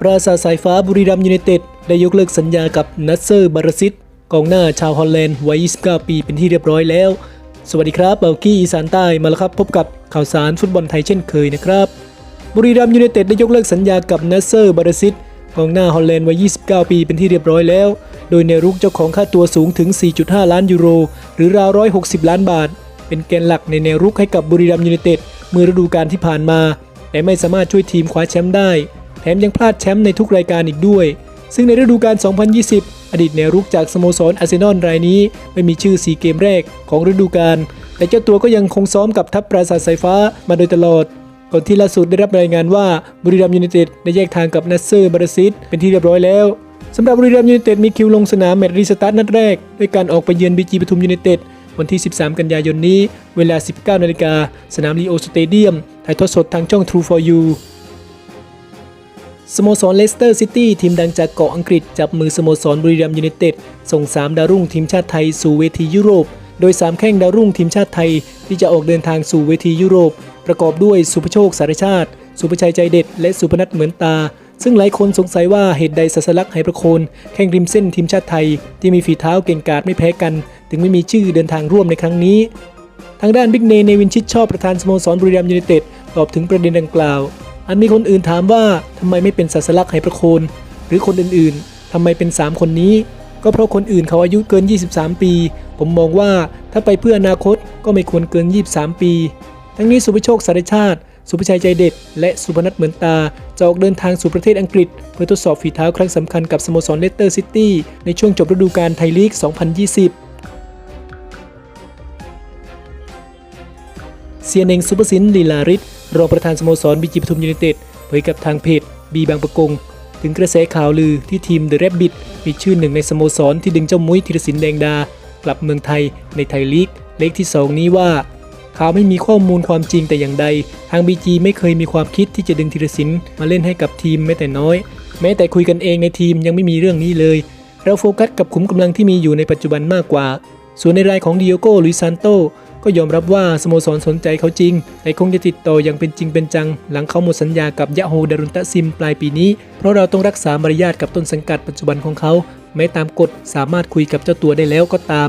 ปราสาทสายฟ้าบุรีรัมย์ยูไนเต็ดได้ยกเลิกสัญญากับนัสเซอร์บารซิตกองหน้าชาวฮอลแลนด์วัย 29 ปีเป็นที่เรียบร้อยแล้ว สวัสดีครับเบลกี้อีสานใต้มาแล้วครับ พบกับข่าวสารฟุตบอลไทยเช่นเคยนะครับ บุรีรัมย์ยูไนเต็ดได้ยกเลิกสัญญากับนัสเซอร์บารซิตกองหน้าฮอลแลนด์วัย 29 ปีเป็นที่เรียบร้อยแล้ว โดยเนรุกเจ้าของค่าตัวสูงถึง 4.5 ล้านยูโร หรือราว 160 ล้านบาท เป็นแกนหลักในแนวรุกให้กับบุรีรัมย์ยูไนเต็ดเมื่อฤดูกาลที่ผ่านมา แต่ไม่สามารถช่วยทีมคว้าแชมป์ได้ แถมยังพลาดแชมป์ในทุกรายการอีกด้วย ซึ่งในฤดูกาล 2020 อดีตแนวรุกจากสโมสรอาร์เซนอลรายนี้ไม่มีชื่อ 4 เกมแรกของฤดูกาล แต่เจ้าตัวก็ยังคงซ้อมกับทัพปราสาทสายฟ้ามาโดยตลอด ก่อนที่ล่าสุดได้รับรายงานว่าบุรีรัมยูไนเต็ดได้แยกทางกับนัสเซอร์บาราซิตเป็นที่เรียบร้อยแล้วสำหรับบุรีรัมย์ยูไนเต็ดมีคิวลงสนามแมตช์รีสตาร์ทนัดแรกด้วยการออกไปเยือนบีจีปทุมยูไนเต็ดวันที่ 13 กันยายนนี้ เวลา 19 นาฬิกา สนามลีโอสเตเดียม ถ่ายทอดสดทางช่อง True for You สโมสรเลสเตอร์ซิตี้ทีมดังจากเกาะอังกฤษ จับมือสโมสรบุรีรัมยูไนเต็ดส่ง 3 ดาวรุ่งทีมชาติไทยสู่เวทียุโรป โดย 3 แข้งดาวรุ่งทีมชาติไทย ที่จะออกเดินทางสู่เวทียุโรป ประกอบด้วยสุภโชคสารชาติ สุภชัยใจเด็ด และสุพนัทเหมือนตา ซึ่งหลายคนสงสัยว่าเหตุใดสัสลักไหประโคน แข้งริมเส้นทีมชาติไทย ที่มีฝีเท้าเก่งกาจไม่แพ้กัน ถึงไม่มีชื่อเดินทางร่วมในครั้งนี้ทางด้านบิ๊กเนในวินชิดชอบประธานสโมสรบุรีรัมย์ยูไนเต็ดตอบถึงประเด็นดังกล่าว อันมีคนอื่นถามว่าทำไมไม่เป็นศาสลักไหประโคน หรือคนอื่นๆทำไมเป็น 3 คนนี้ ก็เพราะคนอื่นเขาอายุเกิน 23 ปี ผมมองว่าถ้าไปเพื่ออนาคตก็ไม่ควรเกิน 23 ปี ทั้งนี้สุภโชคสารชาติ สุภชัยใจเด็ด และสุพนัทเหมือนตาจะออกเดินทางสู่ประเทศอังกฤษ เพื่อทดสอบฝีเท้าครั้งสำคัญกับสโมสรเลสเตอร์ซิตี้ในช่วงจบฤดูกาลไทยลีก 2020เซียนเองซุปเปอร์ซินลีลาริศ รองประธานสโมสรบีจีปทุมยูไนเต็ดเผยกับทางเพจบีบางประกง ถึงกระแสข่าวลือที่ทีมเดอะแรบบิทมีชื่อหนึ่งในสโมสรที่ดึงเจ้ามุ้ยธีรศิลป์แดงดา กลับเมืองไทยในไทยลีกเลขที่ 2 นี้ว่าข่าวไม่มีข้อมูลความจริงแต่อย่างใด ทางบีจีไม่เคยมีความคิดที่จะดึงธีรศิลป์มาเล่นให้กับทีมแม้แต่น้อย แม้แต่คุยกันเองในทีมยังไม่มีเรื่องนี้เลย เราโฟกัสกับขุมกำลังที่มีอยู่ในปัจจุบันมากกว่า ส่วนในรายของดิโอโก้ลุยซานโต ก็ยอมรับว่าสโมสรสนใจเขาจริงแต่คงจะติดต่ออย่างเป็นจริงเป็นจัง หลังเขาหมดสัญญากับยะโฮดารุนตะซิมปลายปีนี้ เพราะเราต้องรักษามารยาทกับต้นสังกัดปัจจุบันของเขาแม้ตามกฎสามารถคุยกับเจ้าตัวได้แล้วก็ตาม